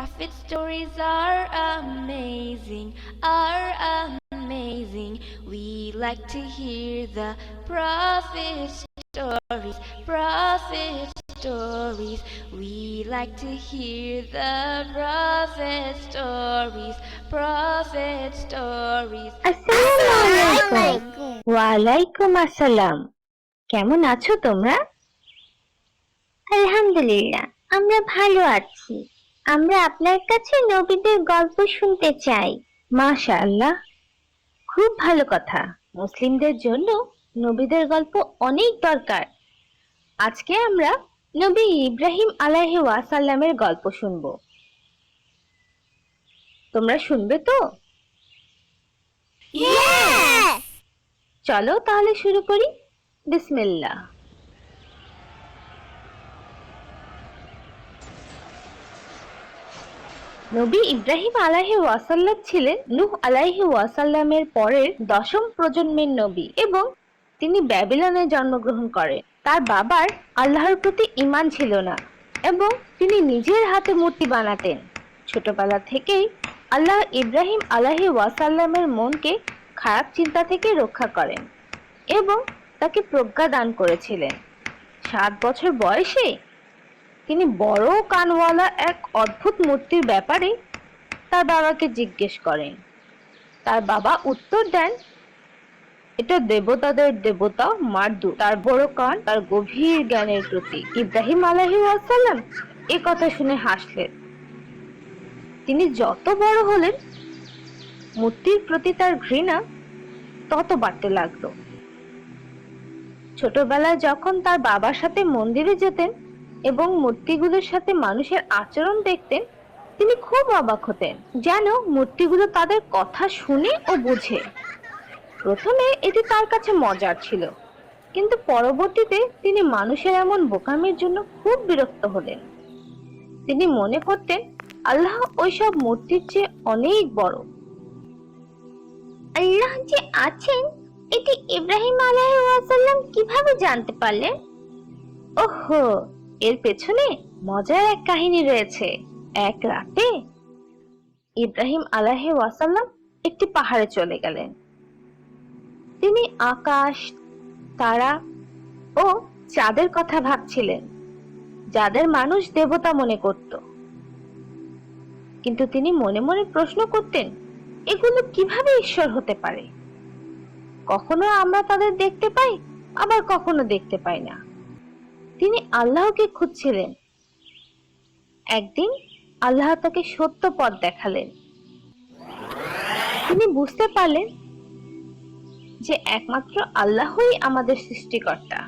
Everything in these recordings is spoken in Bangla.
Prophet stories are amazing, are amazing. We like to hear the prophet stories, prophet stories. We like to hear the prophet stories, prophet stories. ওয়ালাইকুম আসসালাম কেমন আছো তোমরা আলহামদুলিল্লাহ আমরা ভালো আছি আমরা আপনার কাছে নবীদের গল্প শুনতে চাই। মাশাআল্লাহ। খুব ভালো কথা। মুসলিমদের জন্য নবীদের গল্প অনেক দরকার। আজকে আমরা নবী ইব্রাহিম আলাইহি ওয়াসাল্লামের গল্প শুনব। তোমরা শুনবে তো? চলো তাহলে শুরু করি। বিসমিল্লাহ। নবী ইব্রাহিম আলাহি ওয়াসাল্লাম ছিলেন নূহ আলাইহি ওয়াসাল্লামের পরের দশম প্রজন্মের নবী এবং তিনি ব্যাবিলনে জন্মগ্রহণ করেন। তার বাবার আল্লাহর প্রতি ঈমান ছিল না এবং তিনি নিজের হাতে মূর্তি বানাতেন। ছোটবেলা থেকেই আল্লাহ ইব্রাহিম আলাহি ওয়াসাল্লামের মনকে খারাপ চিন্তা থেকে রক্ষা করেন এবং তাকে প্রজ্ঞা দান করেছিলেন। সাত বছর বয়সে তিনি বড় কানওয়ালা এক অদ্ভুত মূর্তির ব্যাপারে তার বাবাকে জিজ্ঞেস করেন। তার বাবা উত্তর দেন, এটা দেবতাদের দেবতা মার্দু তার বড় কান তার গভীর জ্ঞানের প্রতীক। ইব্রাহিম আলাহি ওয়াসাল্লাম এ কথা শুনে হাসলেন। তিনি যত বড় হলেন, মূর্তির প্রতি তার ঘৃণা তত বাড়তে লাগল। ছোটবেলায় যখন তার বাবার সাথে মন্দিরে যেতেন এবং মূর্তিগুলোর সাথে মানুষের আচরণ দেখতেন তিনি খুব অবাক হতেন যেন মূর্তিগুলো তাদের কথা শুনে ও বুঝে। প্রথমে এটি তার কাছে মজার ছিল কিন্তু পরবর্তীতে তিনি মানুষের এমন বোকামির জন্য খুব বিরক্ত হলেন। তিনি মনে করতেন আল্লাহ ওইসব মূর্তির চেয়ে অনেক বড়। আল্লাহ যে আছেন এটি ইব্রাহিম আলাইহিসসালাম কীভাবে জানতে পারলেন? ওহো এর পেছনে মজার এক কাহিনী রয়েছে। এক রাতে ইব্রাহিম আলাহি ওয়াসাল্লাম একটি পাহাড়ে চলে গেলেন। তিনি আকাশ, তারা ও চাঁদের কথা ভাবছিলেন, যাদের মানুষ দেবতা মনে করত। কিন্তু তিনি মনে মনে প্রশ্ন করতেন, এগুলো কীভাবে ঈশ্বর হতে পারে? কখনো আমরা তাদের দেখতে পাই, আবার কখনো দেখতে পাই না। তিনি আল্লাহকে খুঁজছিলেন। একদিন আল্লাহ তাকে সত্য পথ দেখালেন। তিনি বুঝতে পারলেন যে একমাত্র আল্লাহই আমাদের সৃষ্টিকর্তা।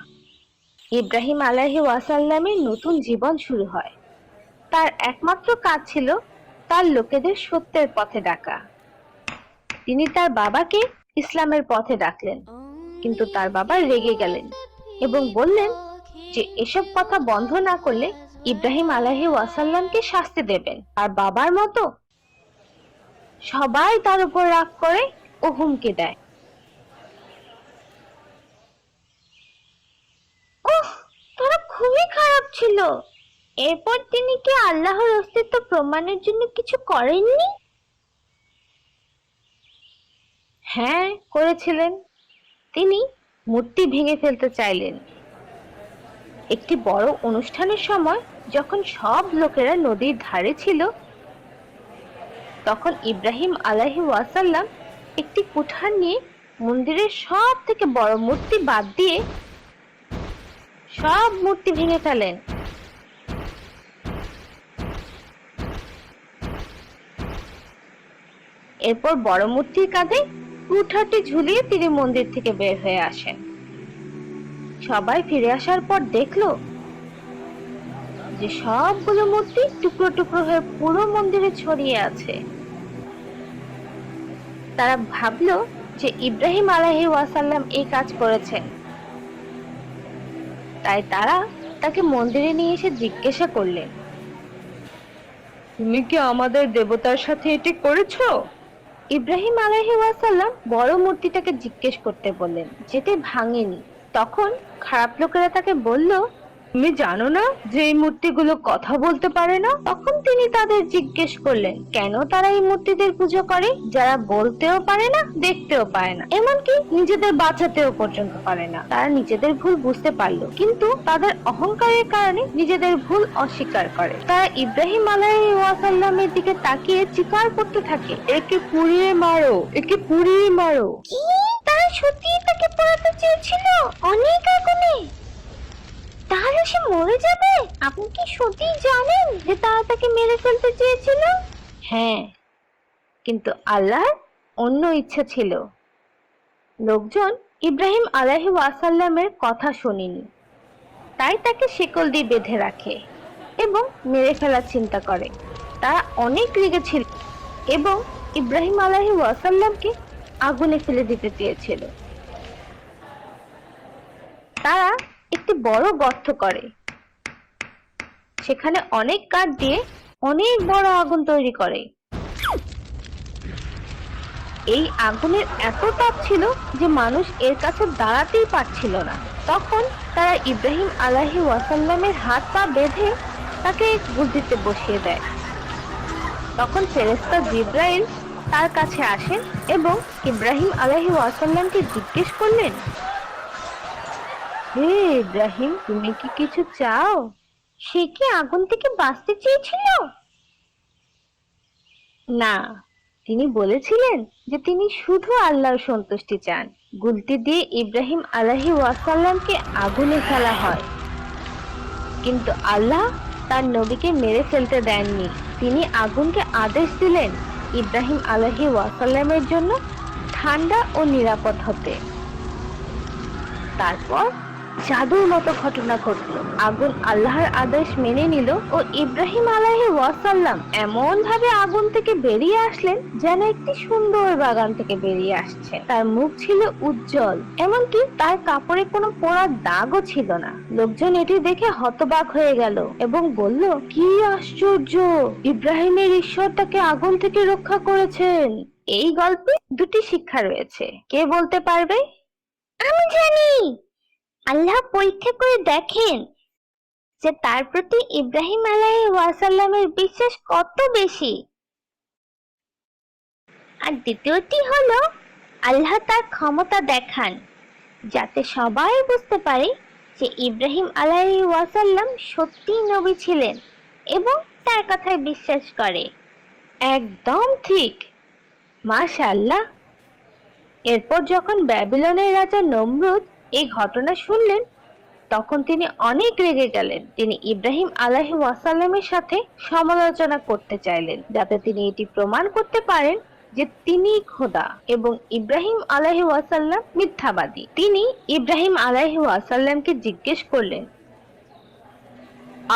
ইব্রাহিম আলাহি ওয়াসাল্লামের নতুন জীবন শুরু হয়। তার একমাত্র কাজ ছিল তার লোকেদের সত্যের পথে ডাকা। তিনি তার বাবাকে ইসলামের পথে ডাকলেন, কিন্তু তার বাবা রেগে গেলেন এবং বললেন যে এসব কথা বন্ধ না করলে ইব্রাহিম আলাহি ওয়াসাল্লামকে শাস্তি দেবেন। আর বাবার মতো সবাই তার উপর রাগ করে ও হুমকি দেয়। তারা খুবই খারাপ ছিল। এরপর তিনি কি আল্লাহর অস্তিত্ব প্রমাণের জন্য কিছু করেননি? হ্যাঁ করেছিলেন। তিনি মূর্তি ভেঙে ফেলতে চাইলেন। একটি বড় অনুষ্ঠানের সময় যখন সব লোকেরা নদীর ধারে ছিল, তখন ইব্রাহিম আলাহি ওয়াসাল্লাম একটি কুঠার নিয়ে মন্দিরের সব থেকে বড় মূর্তি বাদ দিয়ে সব মূর্তি ভেঙে ফেলেন। এরপর বড় মূর্তির কাঁধে কুঠারটি ঝুলিয়ে তিনি মন্দির থেকে বের হয়ে আসেন। সবাই ফিরে আসার পর দেখল যে সবগুলো মূর্তি টুকরো টুকরো হয়ে পুরো মন্দিরে ছড়িয়ে আছে। তারা ভাবলো যে ইব্রাহিম আলাহি ওয়াসাল্লাম এই কাজ করেছেন। তাই তারা তাকে মন্দিরে নিয়ে এসে জিজ্ঞাসা করলেন তুমি কি আমাদের দেবতার সাথে এটি করেছ? ইব্রাহিম আলাহি ওয়াসাল্লাম বড় মূর্তিটাকে জিজ্ঞেস করতে বললেন যেটি ভাঙেনি। তখন খারাপ লোকেরা তাকে বলল তুমি জানো না যে এই মূর্তিগুলো কথা বলতে পারে না? তখন তিনি তাদের জিজ্ঞেস করলেন, কেন তারা এই মূর্তিদের পুজো করে? যারা বলতেও পারে না, দেখতেও পারে না। এমনকি নিজেদের বাঁচাতেও পর্যন্ত পারে না। তারা নিজেদের ভুল বুঝতে পারল, কিন্তু তাদের অহংকারের কারণে নিজেদের ভুল অস্বীকার করে। তারা ইব্রাহিম আলাইহি ওয়াসাল্লামের দিকে তাকিয়ে চিৎকার করতে থাকে, একে পুড়িয়ে মারো, একে পুড়িয়ে মারো। তারা সত্যিই তাকে পোড়াতে চেয়েছিল? অনেক সে মরে যাবে? আপনি কি সত্যি জানেন যে তারা তাকে মেরে ফেলতে চেয়েছিল? হ্যাঁ কিন্তু আল্লাহর অন্য ইচ্ছা ছিল। লোকজন ইব্রাহিম আলাহি ওয়াসাল্লামের কথা শোনেনি। তাই তাকে শেকল দিয়ে বেঁধে রাখে এবং মেরে ফেলার চিন্তা করে। তারা অনেক রেগেছিল এবং ইব্রাহিম আলাহি ওয়াসাল্লামকে আগুনে ফেলে দিতে চেয়েছিল। তারা একটি বড় গর্ত করে। সেখানে অনেক কাঠ দিয়ে অনেক বড় আগুন তৈরি করে। এই আগুনের এত তাপ ছিল যে মানুষ এর কাছে দাঁড়াতেই পারছিল না। তখন তারা ইব্রাহিম আলাহি ওয়াসাল্লামের হাত পা বেঁধে তাকে বুদ্ধিতে বসিয়ে দেয়। তখন ফেরেস্তা জিব্রাইল তার কাছে আসেন এবং ইব্রাহিম আলাহি ওয়াসাল্লামকে জিজ্ঞেস করলেন, হে ইব্রাহিম, তুমি কি কিছু চাও? সে কি আগুন থেকে বাঁচতে চেয়েছিল? না, তিনি বলেছিলেন যে তিনি শুধু আল্লাহর সন্তুষ্টি চান। গুলতি দিয়ে ইব্রাহিম আলাহি ওয়াসাল্লামকে আগুনে ফেলা হয়। কিন্তু আল্লাহ তার নবীকে মেরে ফেলতে দেননি। তিনি আগুনকে আদেশ দিলেন ইব্রাহিম আলাহি ওয়াসাল্লামের জন্য ঠান্ডা ও নিরাপদ হতে। তারপর জাদুর মতো ঘটনা ঘটলো। আগুন আল্লাহর আদেশ মেনে নিল ও ইব্রাহিম আলাহি ওয়াসাল্লাম এমন ভাবে আগুন থেকে বেরিয়ে আসলেন যেন একটি সুন্দর বাগান থেকে বেরিয়ে আসছে। তার মুখ ছিল উজ্জ্বল, এমনকি তার কাপড়ে কোনো পোড়ার দাগও ছিল না। লোকজন এটি দেখে হতবাক হয়ে গেল এবং বলল, কি আশ্চর্য! ইব্রাহিমের ঈশ্বর তাকে আগুন থেকে রক্ষা করেছেন। এই গল্পে দুটি শিক্ষা রয়েছে। কে বলতে পারবে? আমি জানি। আল্লাহ পরীক্ষা করে দেখেন যে তার প্রতি ইব্রাহিম আলাইহি ওয়াসাল্লামের বিশ্বাস কত বেশি। আর দ্বিতীয়টি হলো, আল্লাহ তার ক্ষমতা দেখান, যাতে সবাই বুঝতে পারে যে ইব্রাহিম আলাইহি ওয়াসাল্লাম সত্যিই নবী ছিলেন এবং তার কথায় বিশ্বাস করে। একদম ঠিক। মাশাআল্লাহ। এরপর যখন ব্যাবিলনের রাজা নমরুদ এই ঘটনা শুনলেন, তখন তিনি অনেক রেগে গেলেন। তিনি ইব্রাহিম আলাহি ওয়াসাল্লামের সাথে সমালোচনা করতে চাইলেন, যাতে তিনি এটি প্রমাণ করতে পারেন যে তিনি খোদা এবং ইব্রাহিম আলাহি ওয়াসাল্লাম মিথ্যাবাদী। তিনি ইব্রাহিম আলাহি ওয়াসাল্লামকে জিজ্ঞেস করলেন,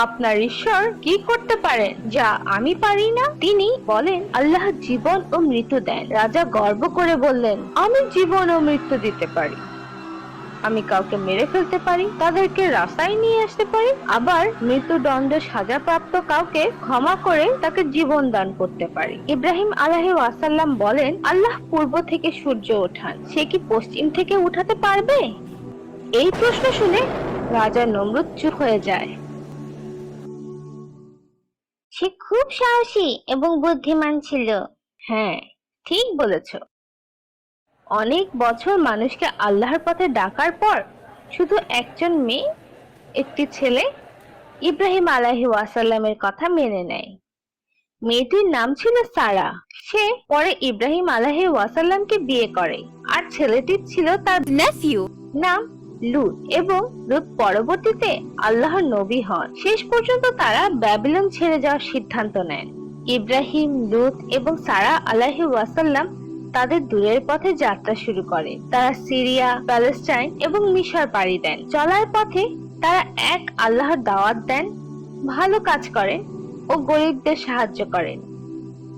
আপনার ঈশ্বর কি করতে পারেন যা আমি পারি না? তিনি বলেন, আল্লাহ জীবন ও মৃত্যু দেন। রাজা গর্ব করে বললেন, আমি জীবন ও মৃত্যু দিতে পারি। আমি কাউকে মেরে ফেলতে পারি তাদেরকে রাস্তায় নিয়ে আসতে পারি আবার মৃত্যুদণ্ড সাজাপ্রাপ্ত কাউকে ক্ষমা করে তাকে জীবন দান করতে পারি। ইব্রাহিম আলাহি ওয়াসাল্লাম বলেন আল্লাহ পূর্ব থেকে সূর্য ওঠান সে কি পশ্চিম থেকে উঠাতে পারবে? এই প্রশ্ন শুনে রাজা নমরুদ চুপ হয়ে যায়। সে খুব সাহসী এবং বুদ্ধিমান ছিল। হ্যাঁ ঠিক বলেছ। অনেক বছর মানুষকে আল্লাহর পথে ডাকার পর শুধু একজন মেয়ে একটি ছেলে ইব্রাহিম আলাহি ওয়াসাল্লামের কথা মেনে নেয়। মেয়েটির নাম ছিল সারা। সে পরে ইব্রাহিম আলাহি ওয়াসাল্লামকে বিয়ে করে আর ছেলেটির ছিল তার nephew, নাম লুত এবং লুত পরবর্তীতে আল্লাহর নবী হন। শেষ পর্যন্ত তারা ব্যাবিলন ছেড়ে যাওয়ার সিদ্ধান্ত নেন ইব্রাহিম লুত এবং সারা আলাহি ওয়াসাল্লাম তাদের দূরের পথে যাত্রা শুরু করে। তারা সিরিয়া, প্যালেস্টাইন এবং মিশর পাড়ি দেন। চলার পথে তারা এক আল্লাহর দাওয়াত দেন, ভালো কাজ করেন ও গরিবদের সাহায্য করেন।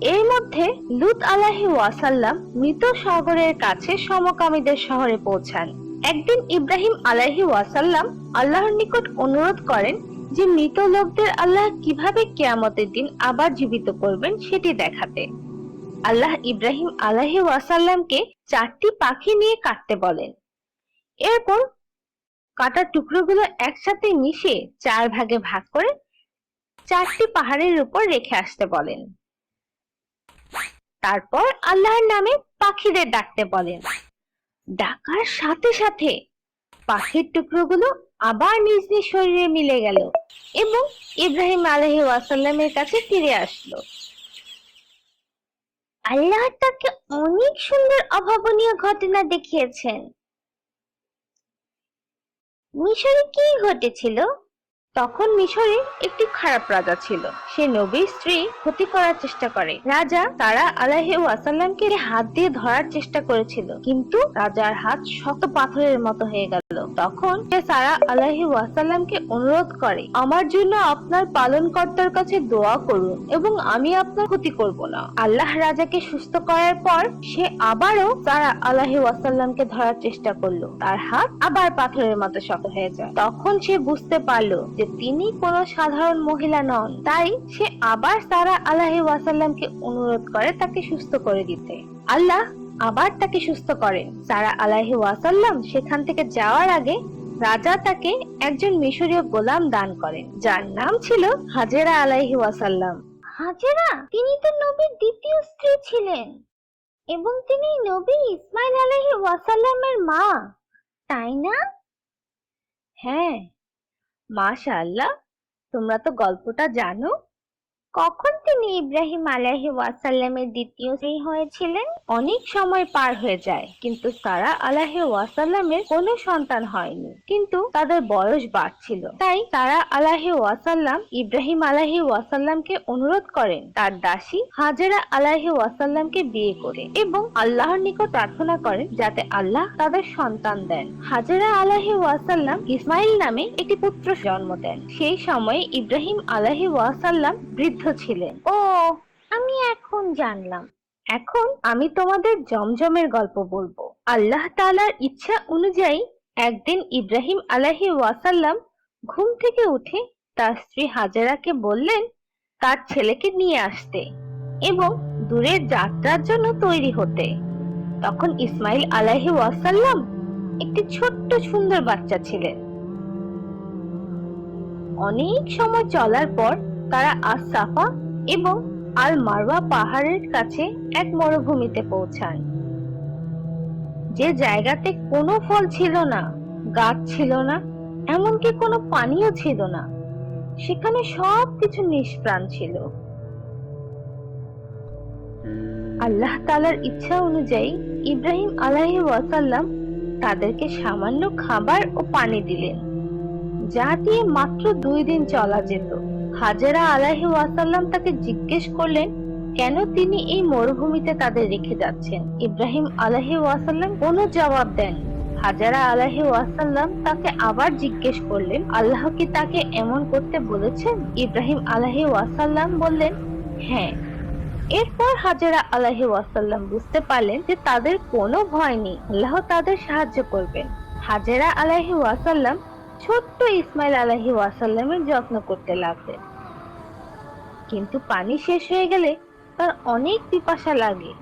এর মধ্যে লুত আলাহি ওয়াসাল্লাম মৃত সাগরের কাছে সমকামীদের শহরে পৌঁছান। একদিন ইব্রাহিম আলাহি ওয়াসাল্লাম আল্লাহর নিকট অনুরোধ করেন যে মৃত লোকদের আল্লাহ কীভাবে কেয়ামতের দিন আবার জীবিত করবেন সেটি দেখাতে। আল্লাহ ইব্রাহিম আলাহি ওয়াসাল্লামকে চারটি পাখি নিয়ে কাটতে বলেন। এরপর কাটা টুকরোগুলো একসাথে মিশে চার ভাগে ভাগ করে চারটি পাহাড়ের উপর রেখে আসতে বলেন। তারপর আল্লাহর নামে পাখিদের ডাকতে বলেন। ডাকার সাথে সাথে পাখির টুকরোগুলো আবার নিজ নিজ শরীরে মিলে গেল এবং ইব্রাহিম আলহি ওয়াসাল্লামের কাছে ফিরে আসলো। আল্লাহ তাকে অনেক সুন্দর অভাবনীয় ঘটনা দেখিয়েছেন। মিশরে কি ঘটেছিল? তখন মিশরে একটি খারাপ রাজা ছিল। সে নবীর স্ত্রী ক্ষতি করার চেষ্টা করে। রাজা তারা আলাহি ওয়াসাল্লামকে হাত দিয়ে ধরার চেষ্টা করেছিল। কিন্তু রাজার হাত শক্ত পাথরের মতো হয়ে গেল। তখন সে সারা আলাহি ওয়াসাল্লামকে অনুরোধ করে, আমার জন্য আপনার পালনকর্তার কাছে দোয়া করুন এবং আমি আপনার ক্ষতি করব না। আল্লাহ রাজাকে সুস্থ করার পর সে আবারও সারা আলাহি ওয়াসাল্লামকে ধরার চেষ্টা করল। তার হাত আবার পাথরের মতো শক্ত হয়ে যায়। তখন সে বুঝতে পারল যে তিনি কোনো সাধারণ মহিলা নন, তাই সে আবার সারা আলাহি ওয়াসাল্লামকে অনুরোধ করে তাকে সুস্থ করে দিতে। আল্লাহ আবার তাকে সুস্থ করেন সারা আলাহি ওয়াসাল্লাম সেখান থেকে যাওয়ার আগে রাজা তাকে একজন মিশরীয় গোলাম দান করেন, যার নাম ছিল হাজেরা আলাইহি ওয়াসাল্লাম। হাজেরা? তিনি তো নবীর দ্বিতীয় স্ত্রী ছিলেন। এবং তিনি নবী ইসমাইল আলাইহি ওয়াসাল্লামের মা। তাই না? হ্যাঁ মাশাআল্লাহ তোমরা তো গল্পটা জানো। কখন তিনি ইব্রাহিম আলাইহি ওয়াসাল্লামের দ্বিতীয় স্ত্রী হয়েছিলেন? অনেক সময় পার হয়ে যায়, কিন্তু সারা আলাহি ওয়াসাল্লামের কোনো সন্তান হয়নি। কিন্তু তাদের বয়স বাড়ছিল। তাই সারা আলাহি ওয়াসাল্লাম, ইব্রাহিম আলাহি ওয়াসাল্লামকে অনুরোধ করেন, তার দাসী হাজেরা আলাহি ওয়াসাল্লামকে বিয়ে করে এবং আল্লাহর নিকট প্রার্থনা করেন যাতে আল্লাহ তাদের সন্তান দেন। হাজারা আলাহি ওয়াসাল্লাম ইসমাইল নামে একটি পুত্র জন্ম দেন। সেই সময় ইব্রাহিম আলাহি ওয়াসাল্লাম বৃদ্ধ ছিলেন। ও আমি এখন জানলাম। এখন আমি তোমাদের জমজমের গল্প বলব। আল্লাহ তাআলার ইচ্ছা অনুযায়ী একদিন ইব্রাহিম আলাহি ওয়াসাল্লাম ঘুম থেকে উঠে তার স্ত্রী হাজেরাকে বললেন তার ছেলেকে নিয়ে আসতে এবং দূরের যাত্রার জন্য তৈরি হতে। তখন ইসমাইল আলাহি ওয়াসাল্লাম একটি ছোট্ট সুন্দর বাচ্চা ছিলেন। অনেক সময় চলার পর তারা আজ সাফা এবং আল মারওয়া পাহাড়ের কাছে এক মরুভূমিতে পৌঁছান যে জায়গাতে কোনো ফল ছিল না, গাছ ছিল না, এমনকি কোনো পানিও ছিল না, সেখানে সবকিছু নিষ্প্রাণ ছিল। আল্লাহ তালার ইচ্ছা অনুযায়ী ইব্রাহিম আলাহি ওয়াসাল্লাম তাদেরকে সামান্য খাবার ও পানি দিলেন, যা দিয়ে মাত্র দুই দিন চলা যেত। হাজেরা আলাহি ওয়াসাল্লাম তাকে জিজ্ঞেস করলেন, কেন তিনি এই মরুভূমিতে তাদের রেখে যাচ্ছেন? ইব্রাহিম আলাহি ওয়াসাল্লাম কোনো জবাব দেন হাজারা আলাহি ওয়াসাল্লাম তাকে আবার জিজ্ঞেস করলেন, আল্লাহ কি তাকে এমন করতে বলেছেন? ইব্রাহিম আলাহি ওয়াসাল্লাম বললেন হ্যাঁ। এরপর হাজারা আলাহি ওয়াসাল্লাম বুঝতে পারলেন যে তাদের কোনো ভয় নেই, আল্লাহ তাদের সাহায্য করবেন। হাজারা আলাহি ওয়াসাল্লাম ছোট্ট ইসমাইল আলাহি ওয়াসাল্লামের যত্ন করতে লাগলেন। কিন্তু পানি শেষ হয়ে গেলে তার অনেক পিপাসা লাগে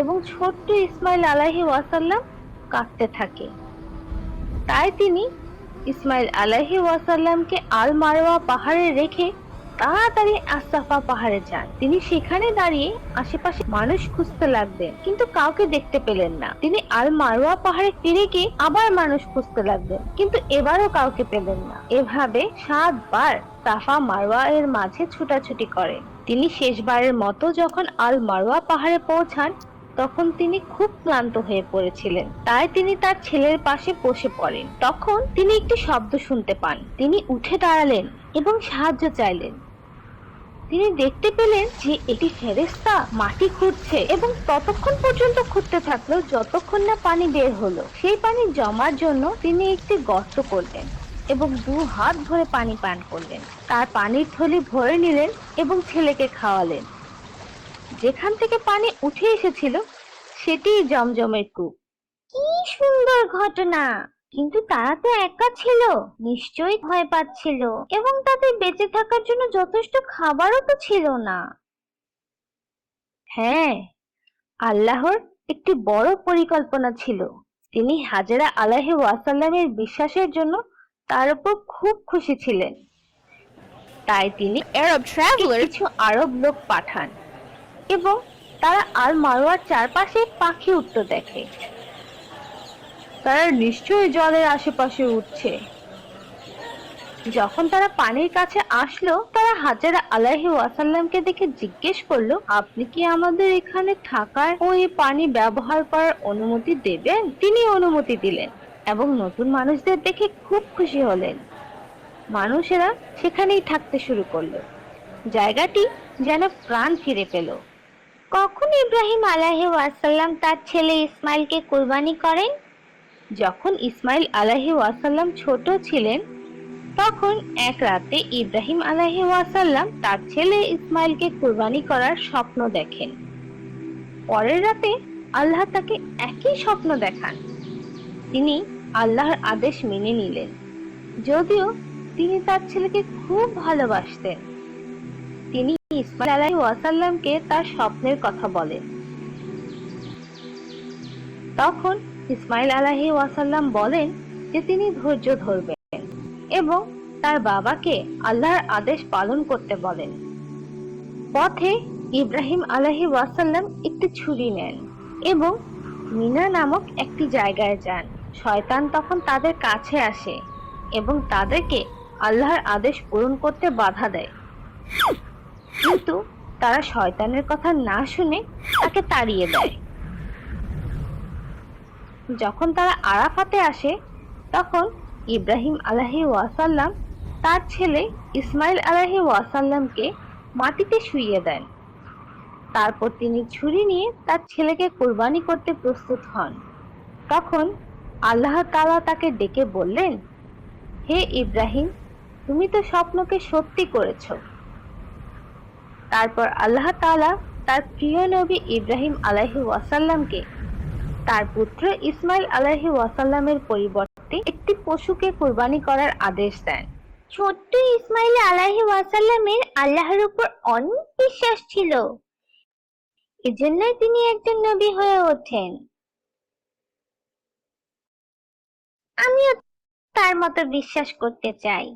এবং ছোট্ট ইসমাইল আলাহি ওয়াসাল্লাম কাঁদতে থাকে। তাই তিনি ইসমাইল আলাহি ওয়াসাল্লামকে আল মারওয়া পাহাড়ে রেখে তাড়াতাড়ি আসাফা পাহাড়ে যান। তিনি সেখানে দাঁড়িয়ে আশেপাশে মানুষ খুঁজতে লাগলেন, কিন্তু কাউকে দেখতে পেলেন না। তিনি আল মারওয়া পাহাড়ে ফিরে গিয়ে আবার মানুষ খুঁজতে লাগলেন, কিন্তু এবারও কাউকে পেলেন না। এভাবে সাতবার সাফা মারওয়া এর মাঝে ছুটাছুটি করেন তিনি শেষবারের মতো যখন আল মারওয়া পাহাড়ে পৌঁছান, তখন তিনি খুব ক্লান্ত হয়ে পড়েছিলেন। তাই তিনি তার ছেলের পাশে বসে পড়েন। তখন তিনি একটি শব্দ শুনতে পান। তিনি উঠে দাঁড়ালেন এবং সাহায্য চাইলেন। তিনি দেখতে পেলেন যে এটি ফেরেস্তা মাটি খুঁড়ছে এবং ততক্ষণ পর্যন্ত খুঁড়তে থাকল যতক্ষণ না পানি বের হলো, সেই পানি জমার জন্য তিনি একটি গর্ত করলেন। এবং দু হাত ভরে পানি পান করলেন। তার পানির থলি ভরে নিলেন এবং ছেলেকে খাওয়ালেন। যেখান থেকে পানি উঠে এসেছিল সেটিই জমজমের কূপ। কি সুন্দর ঘটনা! কিন্তু তারা তো একা ছিল, নিশ্চয়ই ভয় পাচ্ছিল, এবং তাদের বেঁচে থাকার জন্য যথেষ্ট খাবারও তো ছিল না। হ্যাঁ আল্লাহর একটি বড় পরিকল্পনা ছিল। তিনি হাজেরা আলাহি ওয়াসাল্লামের বিশ্বাসের জন্য তার উপর খুব খুশি ছিলেন। তাই তিনি Arab travelers কিছু আরব লোক পাঠান এবং তারা আল মারোয়ার চারপাশে পাখি উঠতে দেখে। তারা নিশ্চয়ই জলের আশেপাশে উঠছে যখন তারা পানির কাছে আসলো তারা হাজার আলাহি ওয়াসাল্লামকে দেখে জিজ্ঞেস করল আপনি কি আমাদের এখানে থাকার ও এই পানি ব্যবহার করার অনুমতি দেবেন? তিনি অনুমতি দিলেন। এবং নতুন মানুষদের দেখে খুব খুশি হলেন। মানুষেরা সেখানেই থাকতে শুরু করল। জায়গাটি যেন প্রাণ ফিরে পেল। কখন ইব্রাহিম আলাহি ওয়াসাল্লাম তার ছেলে ইসমাইলকে কুরবানি করেন? যখন ইসমাইল আলাহি ওয়াসাল্লাম ছোট ছিলেন, তখন এক রাতে ইব্রাহিম আলাহি ওয়াসাল্লাম তার ছেলে ইসমাইলকে কুরবানি করার স্বপ্ন দেখেন। পরের রাতে আল্লাহ তাকে একই স্বপ্ন দেখান। তিনি আল্লাহর আদেশ মেনে নিলেন। যদিও তিনি তার ছেলেকে খুব ভালোবাসতেন। তিনি ইসমাইল আলাহি ওয়াসাল্লামকে তার স্বপ্নের কথা বলেন। তখন ইসমাইল আলাহি ওয়াসাল্লাম বলেন যে তিনি ধৈর্য ধরবেন এবং তার বাবাকে আল্লাহর আদেশ পালন করতে বলেন। পথে ইব্রাহিম আলাহি ওয়াসাল্লাম একটি ছুরি নেন এবং মিনা নামক একটি জায়গায় যান। শয়তান তখন তাদের কাছে আসে এবং তাদেরকে আল্লাহর আদেশ পূরণ করতে বাধা দেয়। কিন্তু তারা শয়তানের কথা না শুনে তাকে তাড়িয়ে দেয়। যখন তারা আরাফাতে আসে, তখন ইব্রাহিম আলাহি ওয়াসাল্লাম তার ছেলে ইসমাইল আলাহি ওয়াসাল্লামকে মাটিতে শুইয়ে দেন। তারপর তিনি ছুরি নিয়ে তার ছেলেকে কোরবানি করতে প্রস্তুত হন। তখন আল্লাহ তাআলা তাকে ডেকে বললেন, হে ইব্রাহিম, তুমি তো স্বপ্নকে সত্যি করেছ। তারপর আল্লাহ তাআলা তার প্রিয় নবী ইব্রাহিম আলাইহি ওয়াসাল্লামকে, তার পুত্র ইসমাইল আলাইহি ওয়াসাল্লামের পরিবর্তে একটি পশুকে কুরবানি করার আদেশ দেন। ছোট্ট ইসমাইল আলাইহি ওয়াসাল্লামের আল্লাহর উপর অনেক বিশ্বাস ছিল। এজন্যই তিনি একজন নবী হয়ে ওঠেন। আমিও তার মতো বিশ্বাস করতে চাই।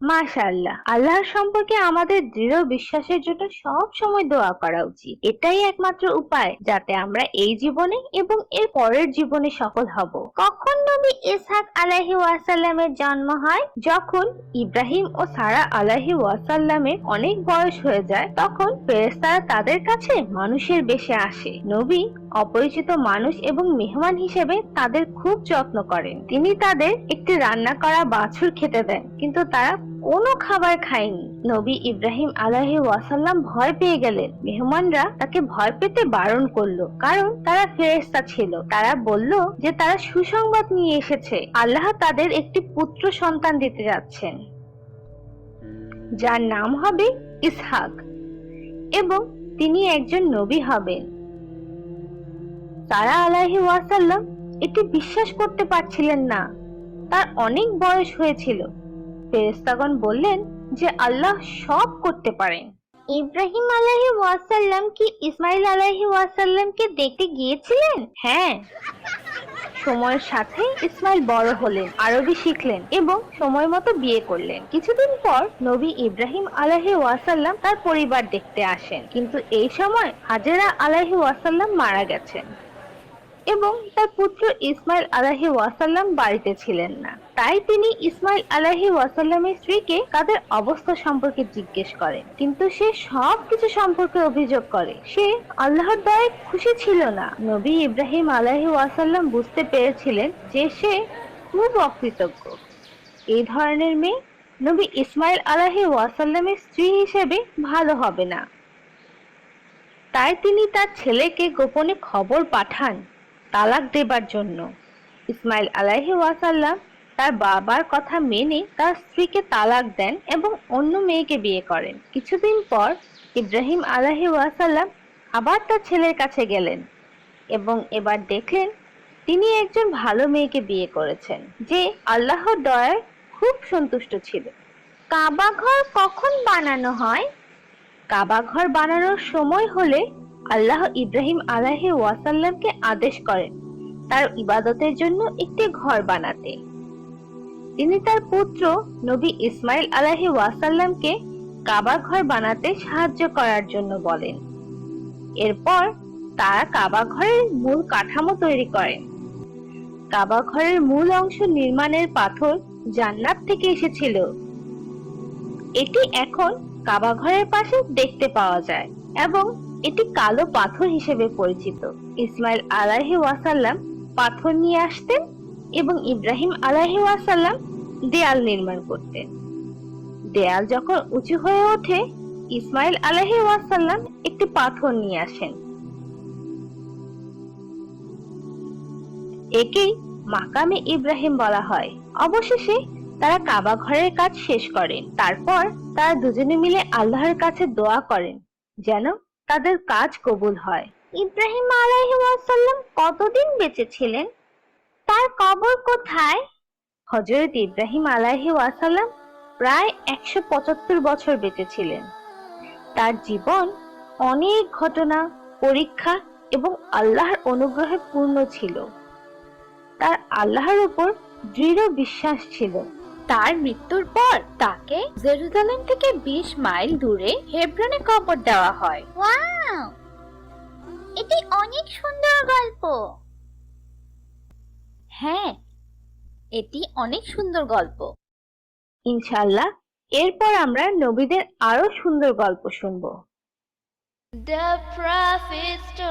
মাশাআল্লাহ, আল্লাহর সম্পর্কে আমাদের দৃঢ় বিশ্বাসের জন্য সব সময় দোয়া করা উচিত। এটাই একমাত্র উপায় যাতে আমরা এই জীবনে এবং এর পরের জীবনে সফল হব। কখন নবী ইসহাক আলাইহি ওয়াসাল্লামের জন্ম হয়? যখন ইব্রাহিম ও সারা আলাইহি ওয়াসাল্লামের অনেক বয়স হয়ে যায়, তখন ফেরেশতারা তাদের কাছে মানুষের বেশে আসে। নবী অপরিচিত মানুষ এবং মেহমান হিসেবে তাদের খুব যত্ন করেন। তিনি তাদের একটি রান্না করা বাছুর খেতে দেন, কিন্তু তারা কোনো খাবার খায়নি। নবী ইব্রাহিম আলাহি ওয়াসাল্লাম ভয় পেয়ে গেলেন। মেহমানরা তাকে ভয় পেতে বারণ করল, কারণ তারা ফেরেশতা ছিল। তারা বলল যে তারা সুসংবাদ নিয়ে এসেছে। আল্লাহ তাদের একটি পুত্র সন্তান দিতে যাচ্ছেন, যার নাম হবে ইসহাক এবং তিনি একজন নবী হবেন। সারা আলাহি ওয়াসাল্লাম এটি বিশ্বাস করতে পারছিলেন না। তার অনেক বয়স হয়েছিল। ফেরেশতাগণ বললেন যে আল্লাহ সব করতে পারেন। ইব্রাহিম আলাইহি ওয়াসাল্লাম কি ইসমাইল আলাইহি ওয়াসাল্লামকে দেখতে গিয়েছিলেন? হ্যাঁ। সময়ের সাথে ইসমাইল বড় হলেন, আরবি শিখলেন এবং সময় মতো বিয়ে করলেন। কিছুদিন পর নবী ইব্রাহিম আলাহি ওয়াসাল্লাম তার পরিবার দেখতে আসেন। কিন্তু এই সময় হাজেরা আলাহি ওয়াসাল্লাম মারা গেছেন। এবং তার পুত্র ইসমাইল আলাহি ওয়াসাল্লাম বাড়িতে ছিলেন না। তাই তিনি ইসমাইল আলাহি ওয়াসাল্লামের স্ত্রীকে তাদের অবস্থা সম্পর্কে জিজ্ঞেস করেন। কিন্তু সে সব কিছু সম্পর্কে অভিযোগ করে। সে আল্লাহর দয়ায় খুশি ছিল না। নবী ইব্রাহিম আলাহি ওয়াসাল্লাম বুঝতে পেরেছিলেন যে সে খুব অকৃতজ্ঞ। এই ধরনের মেয়ে নবী ইসমাইল আলাহি ওয়াসাল্লামের স্ত্রী হিসেবে ভালো হবে না। তাই তিনি তার ছেলেকে গোপনে খবর পাঠান। তালাক দেবার জন্য। ইসমাইল আলাহি ওয়াসাল্লাম তার বাবার কথা মেনে তার স্ত্রীকে তালাক দেন এবং অন্য মেয়েকে বিয়ে করেন। কিছুদিন পর ইব্রাহিম আলাহি ওয়াসাল্লাম আবার তার ছেলের কাছে গেলেন এবং এবার দেখলেন তিনি একজন ভালো মেয়েকে বিয়ে করেছেন, যে আল্লাহর দয়ায় খুব সন্তুষ্ট ছিল। কাবা ঘর কখন বানানো হয়? কাবা ঘর বানানোর সময় হলে আল্লাহ ইব্রাহিম আলাহি ওয়াসাল্লামকে আদেশ করেন তার ইবাদতের জন্য একটি ঘর বানাতে। তিনি তার পুত্র নবী ইসমাইল আলাহি ওয়াসাল্লামকে কাবা ঘর বানাতে সাহায্য করার জন্য বলেন। এরপর তারা কাবা ঘরের মূল কাঠামো তৈরি করেন কাবা ঘরের মূল অংশ নির্মাণের পাথর জান্নাত থেকে এসেছিল। এটি এখন কাবা ঘরের পাশে দেখতে পাওয়া যায় এবং এটি কালো পাথর হিসেবে পরিচিত। ইসমাইল আলাহি ওয়াসাল্লাম পাথর নিয়ে আসতেন এবং ইব্রাহিম আলাহি ওয়াসাল্লাম দেয়াল নির্মাণ করতেন। দেয়াল যখন উঁচু হয়ে ওঠে, ইসমাইল আলাহি ওয়াসাল্লাম একটি পাথর নিয়ে আসেন। একেই মাকামে ইব্রাহিম বলা হয়। অবশেষে তারা কাবা ঘরের কাজ শেষ করেন। তারপর তারা দুজনে মিলে আল্লাহর কাছে দোয়া করেন, যেন তাদের কাজ কবুল হয়। ইব্রাহিম আলাইহি কতদিন বেঁচে ছিলেন? তার কবর কোথায়? হযরত ইব্রাহিম আলাইহি ওয়াসাল্লাম প্রায় একশো পঁচাত্তর বছর বেঁচে ছিলেন। তার জীবন অনেক ঘটনা পরীক্ষা এবং আল্লাহর অনুগ্রহে পূর্ণ ছিল। তার আল্লাহর উপর দৃঢ় বিশ্বাস ছিল। তার মৃত্যুর পর তাকে জেরুজালেম থেকে বিশ মাইল দূরে হেব্রনে কবর দেওয়া হয়। ওয়াও! এটি অনেক সুন্দর গল্প। হ্যাঁ এটি অনেক সুন্দর গল্প। ইনশাল্লাহ এরপর আমরা নবীদের আরও সুন্দর গল্প শুনব। The prophet story.